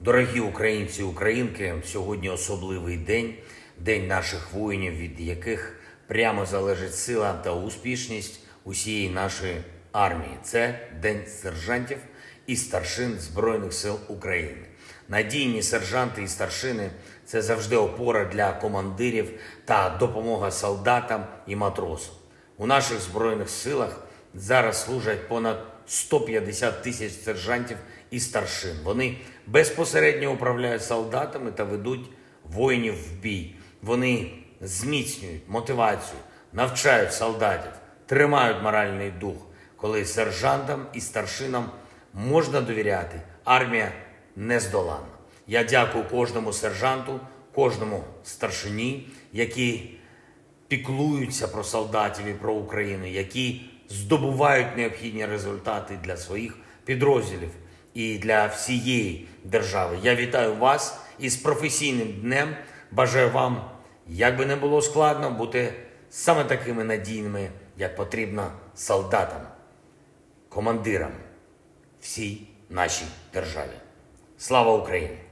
Дорогі українці і українки, сьогодні особливий день, день наших воїнів, від яких прямо залежить сила та успішність усієї нашої армії. Це День сержантів і старшин Збройних сил України. Надійні сержанти і старшини це завжди опора для командирів та допомога солдатам і матросам. У наших збройних силах зараз служать понад 150 тисяч сержантів і старшин. Вони безпосередньо управляють солдатами та ведуть воїнів в бій. Вони зміцнюють мотивацію, навчають солдатів, тримають моральний дух. Коли сержантам і старшинам можна довіряти, армія нездоланна. Я дякую кожному сержанту, кожному старшині, які піклуються про солдатів і про Україну, які здобувають необхідні результати для своїх підрозділів і для всієї держави. Я вітаю вас із професійним днем. Бажаю вам, як би не було складно, бути саме такими надійними, як потрібно солдатам, командирам всій нашій державі. Слава Україні!